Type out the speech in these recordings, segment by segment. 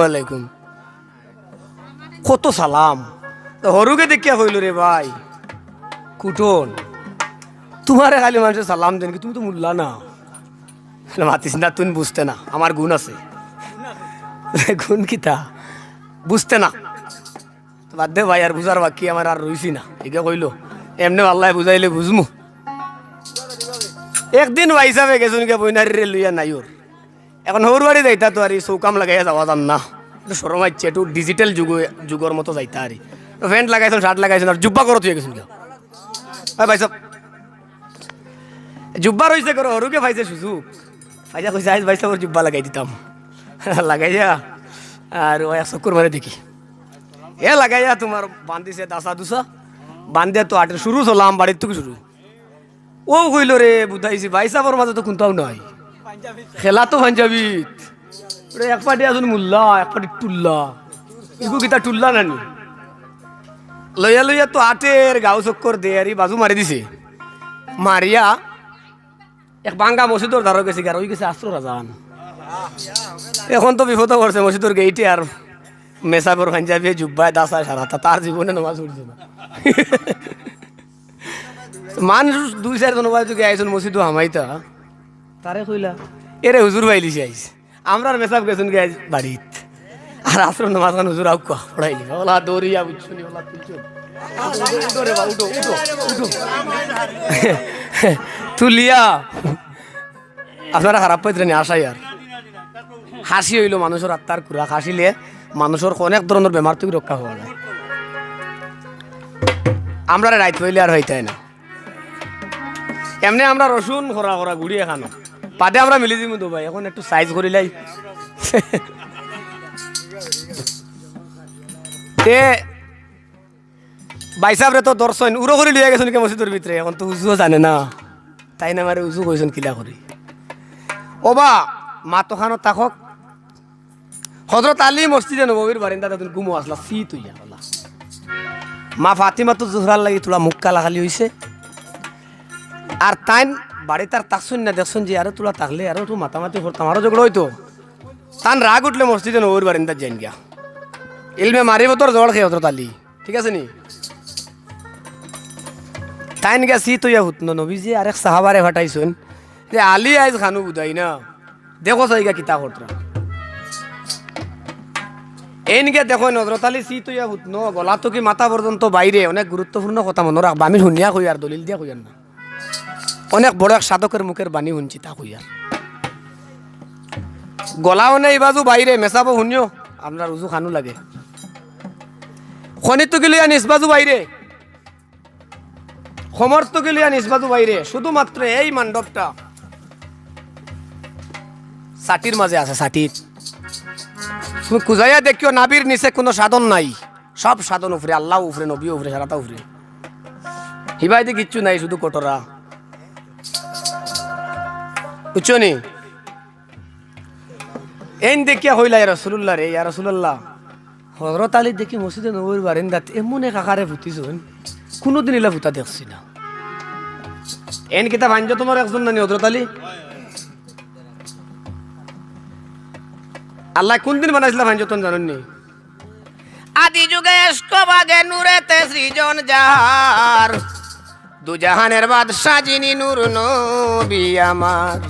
ওয়ালাইকুম কত সালাম। হরুকে দেখিয়া কইল রে ভাই। কুটন, তোমারে খালি মানুষের সালাম দেন তুমি তো মুল্লা না। মাতিস না, তুমি বুঝতে না। আমার গুণ আছে। গুণ কিতা বুঝতে না। বাদ দে ভাই, আর বুঝার বাকি আমার আর রইছি না। একে কইলো, এমনি আল্লাহ বুঝাইলে বুঝমু। একদিন ভাই হিসাবে গেছুন কে বইনারি রে লইয়া নাই ওর এখন হৌর বাড়ি যাইতা তো আর চৌকাম লাগাইয়া যাওয়া যাম না একটু সরম আইছে একটু ডিজিটাল যুগ যুগর মতো যাইতা আর ফ্যান্ট লাগাইছেন শার্ট লাগাইছেন আর জুব্বা করো তুই কেউ ভাই সব জুব্বা রইছে করো হরুকে পাইছে সুযোগ। পাইসা কইছে আজ ভাই সব জুব্বা লাগাই দিতাম লাগাইয়া আর ওই চক্কর মারে দেখি। এ লাগাইয়া তোমার বান্ধিছে দাসা দুসা। বান্ধে তো আটের শুরু চলাম বাড়ির থেকে শুরু। ও কইল রে বুঝাইছি ভাই সাবর মাঝে তো কোনটাও নাই খেলা তো পাঞ্জাবিত। এক পাটি আসুন মুল্লা এক পাটি টুল্লা ইগু কিতা টুল্লা নানি? লইয়া লইয়া তো আটের গাও চক্কর দে, আর বাজু মারি দিছে। মারিয়া এক বাঙ্গা মসজিদর দ্বারা গেছে আর ওই গেছে আশ্র রাজান এখন তো বিপদ করছে মসজিদর গেইটে আর মেসাবর পাঞ্জাবি জুব্বায় দাসায় সারাতা তার জীবনে নমাজ উঠছে না মানুষ দুই চারজন তোকে আইসন মসজিদ হামাইতা। তারে কইলা? এরে হুজুর ভাই লিসি আইস আমরা মেসাব গেছুন গে আইস বাড়িত। আর আশ্রম নামাজ খান হুজুর আউকা পড়াই লিবা। ওলা দৌড়িয়া বুঝছুনি ওলা তুলছো তুলিয়া। আপনারা খারাপ পাইতেন আশাই আর। হাসি হইল মানুষের আত্মার কুড়া। হাসিলে মানুষের অনেক ধরনের বেমার থেকে রক্ষা হওয়া যায়। আমরা রাইত হইলে আর হইতে না। এমনি আমরা রসুন খরা খরা ঘুরি এখানো পাতে আমরা মিলি দিমু তো ভাই, এখন একটু সাইজ করিলাই তে বাইসাব রে তো দর্শন, উড়ো করে লিয়ে গেছেন কে মসজিদের ভিতরে এখন তো উজুও জানে না। তাই না মারে উজু কইছেন কিলা করি ওবা মা তোখানো তাকক। হজরত আলী মসজিদে নবীর বারিন্দা তুমি গুমো আসলা সি তুই হলা। মা ফাতিমা তো জোহরার লাগি তোলা মুখ কালা খালি হইছে আর তাইন বাড়ি তার তাকছুন না দেখছুন যে আরও তোলা তাকলে আরও তো মাতামাতি করতাম আরও ঝগড়া হইতো। তান রাগ উঠলে মসজিদে নবীর বারিন্দা যাইন গিয়া। ইলমে মারিব তোর জড় খেয়ে হজরত আলী ঠিক আছে নি? তাইন গিয়া সি তুই হুত নবীজি আরেক সাহাবারে ফাটাইছুন। যে আলি আইজ খানু বুঝাই না। দেখো সাইগা কিতা করতরা এনকে দেখো নজরত আলী সি তুই হুত ন গলা তো কি মাথা পর্যন্ত বাইরে। অনেক গুরুত্বপূর্ণ কথা মনে রাখবা আমি শুনিয়া কই আর দলিল দিয়া কই আর না। অনেক বড় এক সাধকের মুখের বাণী শুনছি তা কই আর গলাও নেই বাজু, বাইরে মেসাবো শুনিও, আপনার উজু খানু লাগে। খনিত গেলিয়া নিসবাজু বাইরে। সমর্থ গেলিয়া নিসবাজু বাইরে, শুধুমাত্র এই মণ্ডপটা। সাটির মাঝে আছে সাটির তুমি কুজাইয়া দেখিও নাবির নিচে কোনো সাধন নাই। সব সাধন উফরে আল্লাহ উফরে নবী উফরে সারাটা উফরে হিবাইতে কিচ্ছু নাই, শুধু কটরা বুঝছ এন দেখিয়া হইলা রসুল্লাহ রে, ইয়া রসুল্লাহ হজরত আলী দেখি মসজিদে নবীর বারিন্দাত এমন এক আকারে ফুটিছুন কোনোদিন ইলা ফুটা দেখছি না। এন কিতা ভাঞ্জ তোমার একজন নানি হজরত আলী? আল্লাহ কোনদিন বানাইছিল ভাঞ্জ তুমি জানেন নি আদি যুগে বাগে নূরেতে সৃজন যাহার। দু জাহানের বাদ সাজিনি নূর নবী আমার।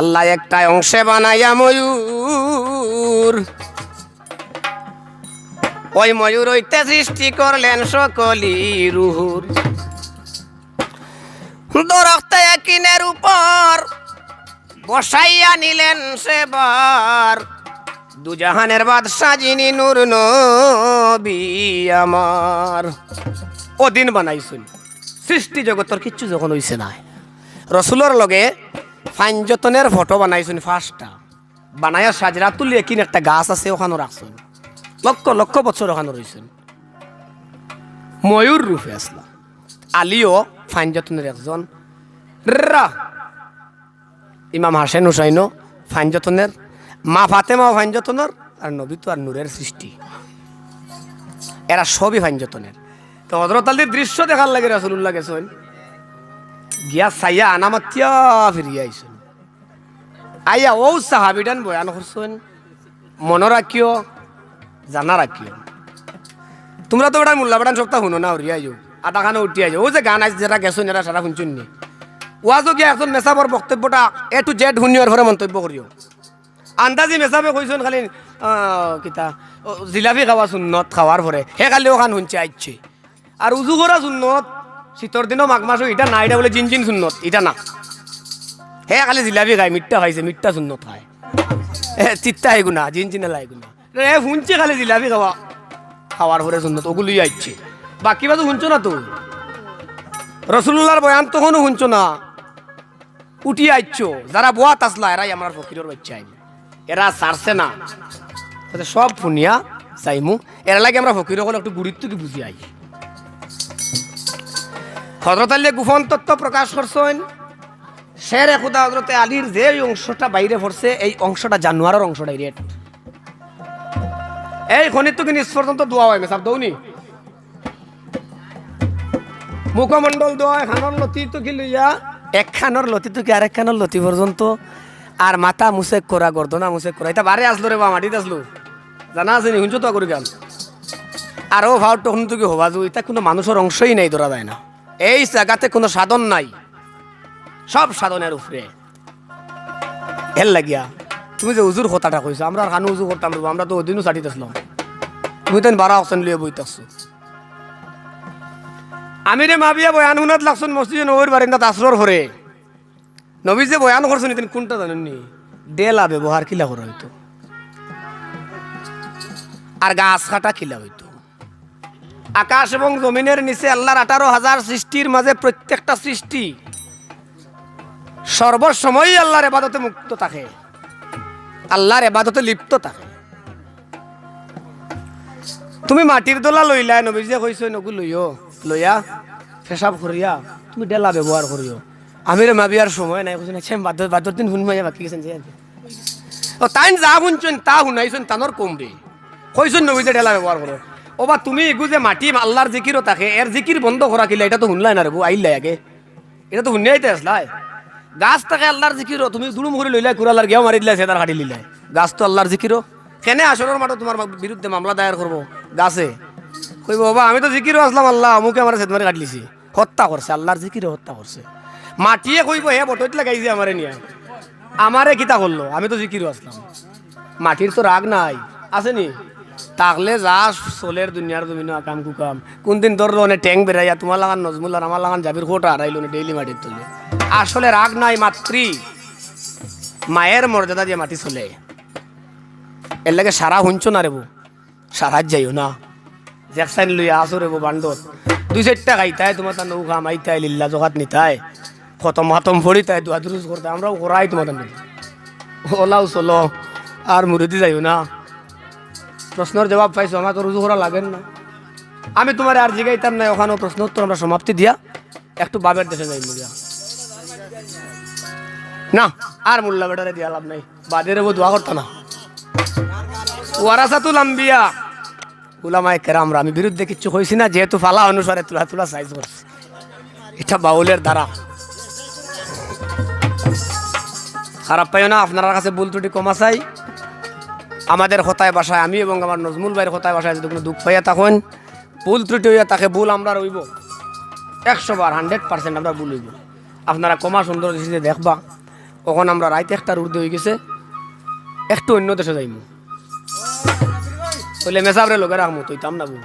আল্লাহ একটা অংশে বানাইয়া ময়ূর। ওই ময়ূর হইতে সৃষ্টি করলেন সকলি রুহুর। দরখতে কিনের উপর বসাইয়া নিলেন সেবার দুজাহানের বাদ সাজিনি নূর নবী আমার। ও দিন বানাইছুন। সৃষ্টি জগতর কিচ্ছু যখন হইছে না রসুলোর লগে ফাইনযতনের ফটো বানাইছুন ফার্স্টটা। বানায়া সাজরা তুলি কিন একটা গাছ আছে ওখানে রাখছুন। লক্ষ লক্ষ বছর ওখানে রয়েছেন ময়ূর রূপে আসলা আলিও ফাইনযতনের একজন। ইমাম হাসেন হুসাইন হুসাইনও ফাইনযতনের মা ফাতেমাও ফাইনযতনের আর নবী তো আর নূরের সৃষ্টি। এরা সবই ফাইনযতনের তো হজরত আলীর দৃশ্য দেখার লাগে রাসুল্লাহ গেছেন। গিয়া সাইয়া আনামাতিয়া ফিরিয়া আইসেন আইয়া ও সাহাবিডান বয়ান করছেন মনে রাখিও জানা রাখিও তোমরা তো ওটা মোল্লা বাটান সপ্তাহ শুনো না উড়িয়ে আইও আটা খানো উঠি আইও ও যে গান আছে যেটা গেছো এরা সারা শুনছুন নি। ওয়াজও গিয়ে একজন মেসাবর বক্তব্যটা এ টু জেড শুনিওর পরে মন্তব্য করিও আন্দাজি মেসাবে কইছেন খালি কিতা, জিলাপি খাওয়া সুন্নত খাওয়ার পরে হে খালি ওখান শুনছে আইছে আর উজু করা সুন্নত শীতর দিনও মাঘ মাসও এটা না এটা বলে, জিন জিন সুন্নত এটা না। হে খালি জিলাপি খায়, মিঠা খাইছে, মিঠা সুন্নত খায়। এ, চিত্তা এগুনা জিন চিনা লাইগুনা এ, শুনছে খালি জিলাপি খাওয়া খাওয়ার পরে সুন্নত ওগুলোই আইছে। বাকি বাজু শুনছো না তো রসুল্লাহর বয়ান তখনও শুনছো না? উঠি আইছো যারা বোয়া তাসলা এরাই আমার ফকিরের বাচ্চা আইন এরা সারছে না। সব ফুনিয়া চাইমু এরা লাগে আমরা ফকির একটু গুরুত্ব কি বুঝি আই হজরত আলী গুফন তত্ত্ব প্রকাশ করছেন। শের খুদা হজরতে আলীর যে অংশটা বাইরে পড়ছে, এই অংশটা জানুয়ারের অংশ ডাইরেক্ট এই খনিত তো কিন্তু পর্যন্ত দোয়া হয় মেসাব দৌনি। মুখমণ্ডল দোয়া খানর লতি তো কি লইয়া এক খানর লতি তো কি আরেক খানর লতি পর্যন্ত? আর মাথা মুসেক করা, গর্দনা মুসেক করা। এটা বারে আসলো রে বা মাটিতে আসলো জানা আছে নি, শুনছো তো করি গান? আর ও ভাও তো কি হবা এটা কোনো মানুষের অংশই নাই ধরা যায় না। এই জায়গাতে কোনো সাধন নাই। সব সাধনের উপরে। এর লাগিয়া, তুমি যে উজুর কথাটা কইছো আমরা খানো উজু করতাম আমরা তো ওদিনও চাটিতে আসলাম তুমি তো বারা অপশন লিয়ে বইতে আসছো আমি রে মাবিয়া বয়ান শুনাত লাগছুন মসজিদে নবীর বারিন্দাত আশ্রর ভরে নবী যে বয়ান করছেন তিনি কোনটা জানেননি ডেলা ব্যবহার কিলা করা হইতো আর গাছ কাটা কিলা হইতো আকাশ এবং জমিনের নিচে আল্লাহর আঠারো হাজার সৃষ্টির মাঝে প্রত্যেকটা সৃষ্টি সর্বসময়ই আল্লাহর এবাদতে মুক্ত থাকে। আল্লাহর এবাদতে লিপ্ত থাকে। তুমি মাটির দোলা লইলা নবী যে কইছ, নগু লইও, লইয়া পেশাব করিয়া, তুমি ডেলা ব্যবহার করিও। আমি রে মাবিয়ার সময় নাই কইছেন আচ্ছা বাদ বাদর দিন শুনমাইয়া বাকি গেছেন যে ও তাইন যা শুনছেন তা শুনাইছেন তানোর কম রে কইছেন নবী যে ডেলা ব্যবহার করো ও বা তুমি এগু যে মাটি আল্লাহর জিকিরও থাকে এর জিকির বন্ধ করা কিলা এটা তো শুনলাই না রে বউ আইলাই আগে। এটা তো শুনিয়াইতে আসলাই গাছ থাকে আল্লাহর জিকিরও তুমি দুড়ুম করে লইলাই কুড়ালার গিয়াও মারি দিলাই সেদার কাটি লিলাই গাছ তো আল্লাহর জিকিরও কেনে আসরের মাঠে তোমার বিরুদ্ধে মামলা দায়ের করব গাছে। কইব বাবা আমি তো জিকিরও আসলাম আল্লাহ অমুকে আমার সেদ মারি কাটলিছি হত্যা করছে আল্লাহর জিকিরও হত্যা করছে মাটিয়ে কইব, হে বটইত লাগাইছে আমারে নিয়ে। আমারে কিতা করল আমি তো জিকিরও আসলাম মাটির তো রাগ নাই। আসেনি তাকলে যা চলের দুনিয়ার জমিন কাম কুকাম কোনদিন ধরলো অনেক ট্যাং বেড়াইয়া তোমার লাগান নজমুল আর আমার লাগান জাবির খোটা হারাইলো ডেইলি মাটির তুলে। আসলে রাগ নাই মাতৃ। মায়ের মর্যাদা দিয়ে মাটি চলে। এর লাগে সারা শুনছো না রেবু সারা যাইও না। জ্যাকসাইন লইয়া আসো রেবু বান্ডত দুই চারটা খাইতাই তোমার তার নৌকা মাইতাই, লিল্লা জগাত নিতাই। খতম হাতম ফড়িতাই দুয়া দুরুজ করতে আমরাও করাই তোমার ওলাও চলো, আর মুরুদি যাইও না। প্রশ্নের জবাব পাইছো আমার তো রুজু করা লাগেন না। আমি তোমার আর জিগাইতাম না ওখানে প্রশ্ন উত্তর আমরা সমাপ্তি দিয়া একটু বাবের দেশে যাই না, আর মোল্লা বেটারে দিয়া লাভ নাই, বাদের দোয়া করতো না। ওয়ারাসাতুল আম্বিয়া। উলামায়ে কেরামরা, আমি বিরুদ্ধে কিচ্ছু কইছি না, যেহেতু ফালা অনুসারে তুলা তুলা সাইজ করছে। এটা বাউলের দ্বারা। খারাপ পাইও না, আপনার কাছে ভুল ত্রুটি কমা চাই আমাদের হতায় বাসায়, আমি এবং আমার নজমুল ভাইয়ের হতায় বাসায় যদি কোনো দুঃখ পাইয়া তখন ভুল ত্রুটি হইয়া তাকে ভুল আমরা রইব। একশো বার হান্ড্রেড পার্সেন্ট আমরা ভুল হইব। আপনারা কমা সুন্দর দৃষ্টিতে দেখবা, কখন আমরা রাইতে একটা রুদ্ধ হয়ে গেছে, একটু অন্য দেশে যাইমু। বলে মেসাবরে লোকের তুই তো না বউ।